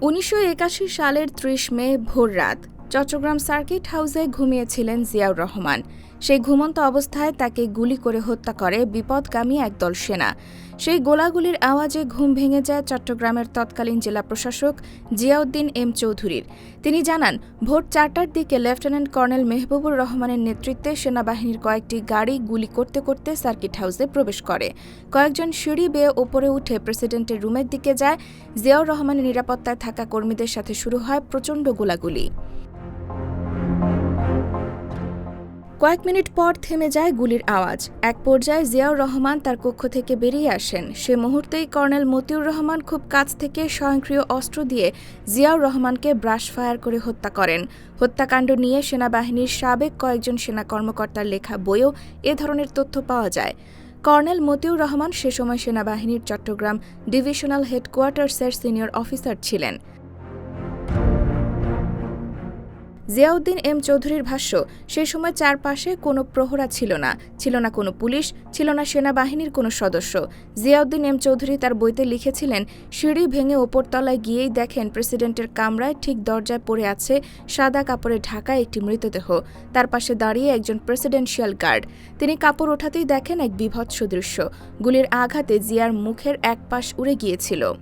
উনিশশো একাশি সালের ত্রিশ মে ভোর রাত চট্টগ্রাম সার্কিট হাউসে ঘুমিয়েছিলেন জিয়াউর রহমান। সেই ঘুমন্ত অবস্থায় তাকে গুলি করে হত্যা করে বিপদগামী একদল সেনা। সেই গোলাগুলির আওয়াজে ঘুম ভেঙে যায় চট্টগ্রামের তৎকালীন জেলা প্রশাসক জিয়াউদ্দিন এম চৌধুরীর। তিনি জানান, ভোর চারটার দিকে লেফটেন্যান্ট কর্নেল মেহবুবুর রহমানের নেতৃত্বে সেনাবাহিনীর কয়েকটি গাড়ি গুলি করতে করতে সার্কিট হাউসে প্রবেশ করে। কয়েকজন সিঁড়ি বেয়ে ওপরে উঠে প্রেসিডেন্টের রুমের দিকে যায়। জিয়াউর রহমানের নিরাপত্তায় থাকা কর্মীদের সাথে শুরু হয় প্রচণ্ড গোলাগুলি। কয়েক মিনিট পর থেমে যায় গুলির আওয়াজ। এক পর্যায়ে জিয়াউর রহমান তার কক্ষ থেকে বেরিয়ে আসেন। সে মুহূর্তেই কর্নেল মতিউর রহমান খুব কাছ থেকে স্বয়ংক্রিয় অস্ত্র দিয়ে জিয়াউর রহমানকে ব্রাশ ফায়ার করে হত্যা করেন। হত্যাকাণ্ড নিয়ে সেনাবাহিনীর সাবেক কয়েকজন সেনা কর্মকর্তার লেখা বইও এ ধরনের তথ্য পাওয়া যায়। কর্নেল মতিউর রহমান সে সময় সেনাবাহিনীর চট্টগ্রাম ডিভিশনাল হেডকোয়ার্টার্সের সিনিয়র অফিসার ছিলেন। জিয়াউদ্দিন এম চৌধুরীর ভাষ্য সেই সময় চারপাশে কোনো প্রহরা ছিল না। ছিল না কোনো পুলিশ, ছিল না সেনাবাহিনীর কোনো সদস্য। জিয়াউদ্দিন এম চৌধুরী তার বইতে লিখেছিলেন, সিঁড়ি ভেঙে ওপরতলায় গিয়েই দেখেন প্রেসিডেন্টের কামরায় ঠিক দরজায় পড়ে আছে সাদা কাপড়ে ঢাকা একটি মৃতদেহ। তার পাশে দাঁড়িয়ে একজন প্রেসিডেন্সিয়াল গার্ড। তিনি কাপড় ওঠাতেই দেখেন এক বিভৎস দৃশ্য। গুলির আঘাতে জিয়ার মুখের এক পাশ উড়ে গিয়েছিল।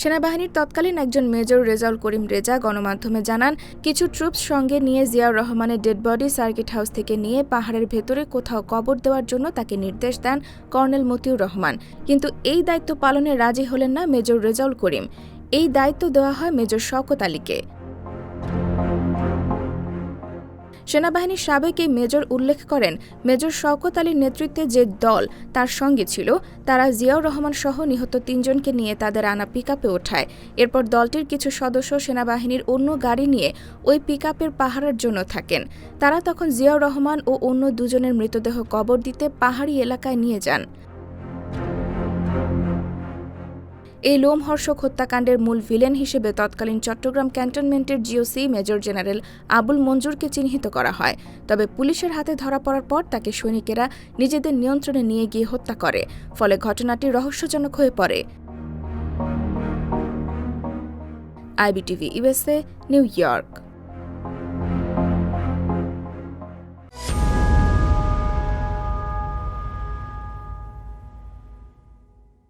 সেনাবাহিনীর তৎকালীন একজন মেজর রেজাউল করিম রেজা গণমাধ্যমে জানান, কিছু ট্রুপস সঙ্গে নিয়ে জিয়াউর রহমানের ডেড বডি সার্কিট হাউস থেকে নিয়ে পাহাড়ের ভেতরে কোথাও কবর দেওয়ার জন্য তাকে নির্দেশ দেন কর্নেল মতিউর রহমান। কিন্তু এই দায়িত্ব পালনে রাজি হলেন না মেজর রেজাউল করিম। এই দায়িত্ব দেওয়া হয় মেজর শওকত আলীকে। সেনাবাহিনীর সাবেক এই মেজর উল্লেখ করেন, মেজর শওকত আলীর নেতৃত্বে যে দল তার সঙ্গে ছিল, তারা জিয়াউর রহমান সহ নিহত তিনজনকে নিয়ে তাদের আনা পিকআপে ওঠায়। এরপর দলটির কিছু সদস্য সেনাবাহিনীর অন্য গাড়ি নিয়ে ওই পিকআপের পাহারার জন্য থাকেন। তারা তখন জিয়াউর রহমান ও অন্য দুজনের মৃতদেহ কবর দিতে পাহাড়ি এলাকায় নিয়ে যান। এই লোমহর্ষক হত্যাকাণ্ডের মূল ভিলেন হিসেবে তৎকালীন চট্টগ্রাম ক্যান্টনমেন্টের জিওসি মেজর জেনারেল আবুল মঞ্জুরকে চিহ্নিত করা হয়। তবে পুলিশের হাতে ধরা পড়ার পর তাকে সৈনিকেরা নিজেদের নিয়ন্ত্রণে নিয়ে গিয়ে হত্যা করে। ফলে ঘটনাটি রহস্যজনক হয়ে পড়ে। IBTV USA New York.